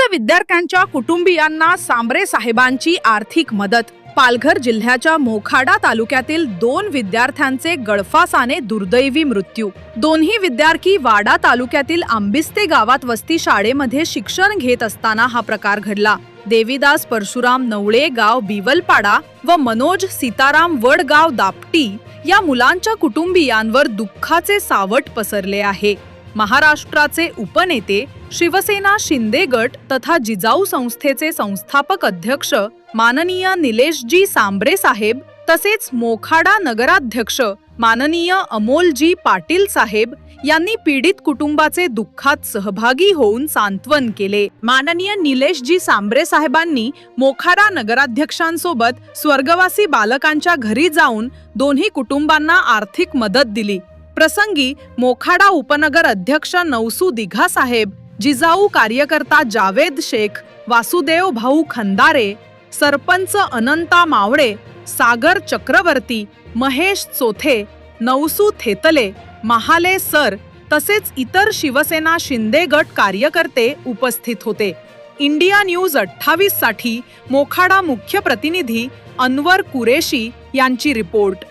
विद्यार्थ्यांच्या कुटुंबियांना सांबरे साहेबांची आर्थिक मदत. पालघर जिल्ह्याच्या मोखाडा तालुक्यातील दोन विद्यार्थ्यांचे गळफासाने दुर्दैवी मृत्यू. दोन्ही विद्यार्थी वाडा तालुक्यातील आंबिस्ते गावात वस्ती शाळेमध्ये शिक्षण घेत असताना हा प्रकार घडला. देवीदास परशुराम नवळे गाव बिवलपाडा व मनोज सीताराम वडगाव दापटी या मुलांच्या कुटुंबियांवर दुःखाचे सावट पसरले आहे. महाराष्ट्राचे उपनेते शिवसेना शिंदे गट तथा जिजाऊ संस्थेचे संस्थापक अध्यक्ष माननीय निलेशजी सांबरे साहेब तसेच मोखाडा नगराध्यक्ष माननीय अमोलजी पाटील साहेब यांनी पीडित कुटुंबाचे दुःखात सहभागी होऊन सांत्वन केले. माननीय निलेशजी सांबरे साहेबांनी मोखाडा नगराध्यक्षांसोबत स्वर्गवासी बालकांच्या घरी जाऊन दोन्ही कुटुंबांना आर्थिक मदत दिली. प्रसंगी मोखाडा उपनगर अध्यक्ष नवसू दिघा साहेब जिजाऊ कार्यकर्ता जावेद शेख वासुदेव भाऊ खंदारे सरपंच अनंता मावळे सागर चक्रवर्ती महेश चोथे नवसू थेतले महाले सर तसेच इतर शिवसेना शिंदे गट कार्यकर्ते उपस्थित होते. इंडिया न्यूज अठ्ठावीससाठी मोखाडा मुख्य प्रतिनिधी अनवर कुरेशी यांची रिपोर्ट.